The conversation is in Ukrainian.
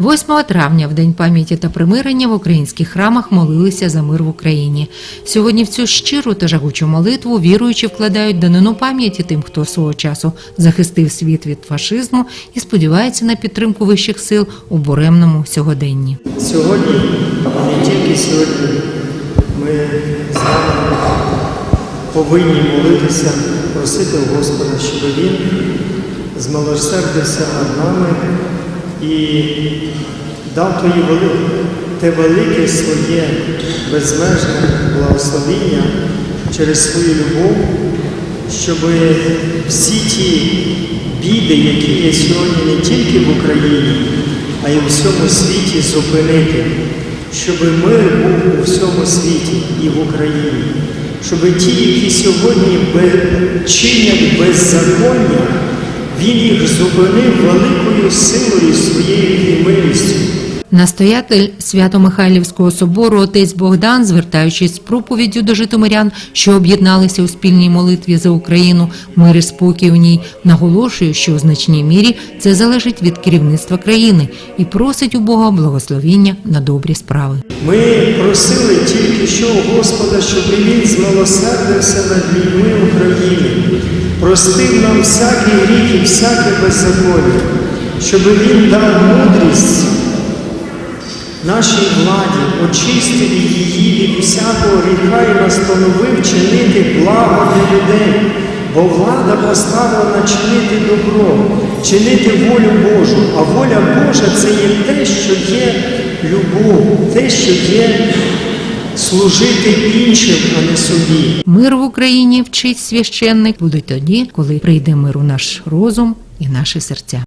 8 травня, в день пам'яті та примирення, в українських храмах молилися за мир в Україні. Сьогодні в цю щиру та жагучу молитву віруючі вкладають данину пам'яті тим, хто свого часу захистив світ від фашизму і сподівається на підтримку вищих сил у буремному сьогоденні. Сьогодні, не тільки сьогодні, ми повинні молитися, просити Господа, щоб Він змилосердився над нами і дав вели... те велике своє безмежне благословіння через свою любов, щоб всі ті біди, які є сьогодні не тільки в Україні, а й у всьому світі зупинити, щоб мир був у всьому світі і в Україні, щоб ті, які сьогодні чинять беззаконня, він їх зупинив великою силою. Настоятель Свято-Михайлівського собору отець Богдан, звертаючись з проповіддю до житомирян, що об'єдналися у спільній молитві за Україну, мир і спокій у ній, наголошує, що у значній мірі це залежить від керівництва країни і просить у Бога благословіння на добрі справи. Ми просили тільки що Господа, щоб Він змилосердився над людьми України, простив нам всякий гріх і всяке беззаконня, щоб Він дав мудрість нашій владі, очистив її від всякого гріха і настановив чинити благо для людей. Бо влада поставлена чинити добро, чинити волю Божу. А воля Божа це є те, що є любов, те, що є служити іншим, а не собі. Мир в Україні вчить священник буде тоді, коли прийде мир у наш розум і наші серця.